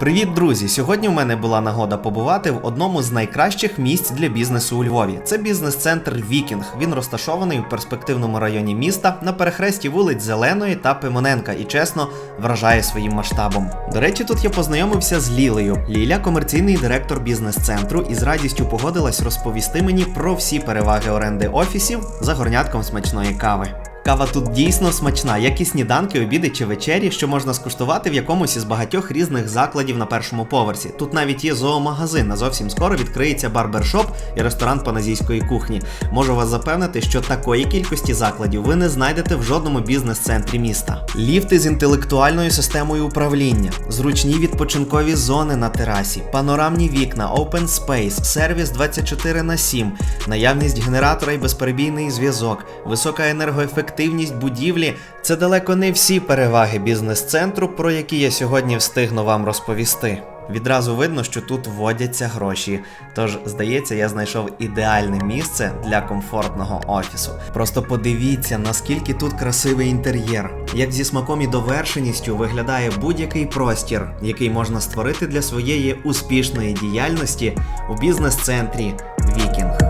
Привіт, друзі! Сьогодні у мене була нагода побувати в одному з найкращих місць для бізнесу у Львові. Це бізнес-центр Вікінг. Він розташований у перспективному районі міста на перехресті вулиць Зеленої та Пимоненка і чесно вражає своїм масштабом. До речі, тут я познайомився з Лілею. Ліля комерційний директор бізнес-центру і з радістю погодилась розповісти мені про всі переваги оренди офісів за горнятком смачної кави. Кава тут дійсно смачна, як і сніданки, обіди чи вечері, що можна скуштувати в якомусь із багатьох різних закладів на першому поверсі. Тут навіть є зоомагазин, а зовсім скоро відкриється барбершоп і ресторан паназійської кухні. Можу вас запевнити, що такої кількості закладів ви не знайдете в жодному бізнес-центрі міста. Ліфти з інтелектуальною системою управління, зручні відпочинкові зони на терасі, панорамні вікна, open space, сервіс 24 на 7, наявність генератора і безперебійний зв'язок, висока енергоефективність будівлі це далеко не всі переваги бізнес-центру, про які я сьогодні встигну вам розповісти. Відразу видно, що тут вводяться гроші. Тож, здається, я знайшов ідеальне місце для комфортного офісу. Просто подивіться, наскільки тут красивий інтер'єр, як зі смаком і довершеністю виглядає будь-який простір, який можна створити для своєї успішної діяльності у бізнес-центрі Вікінг.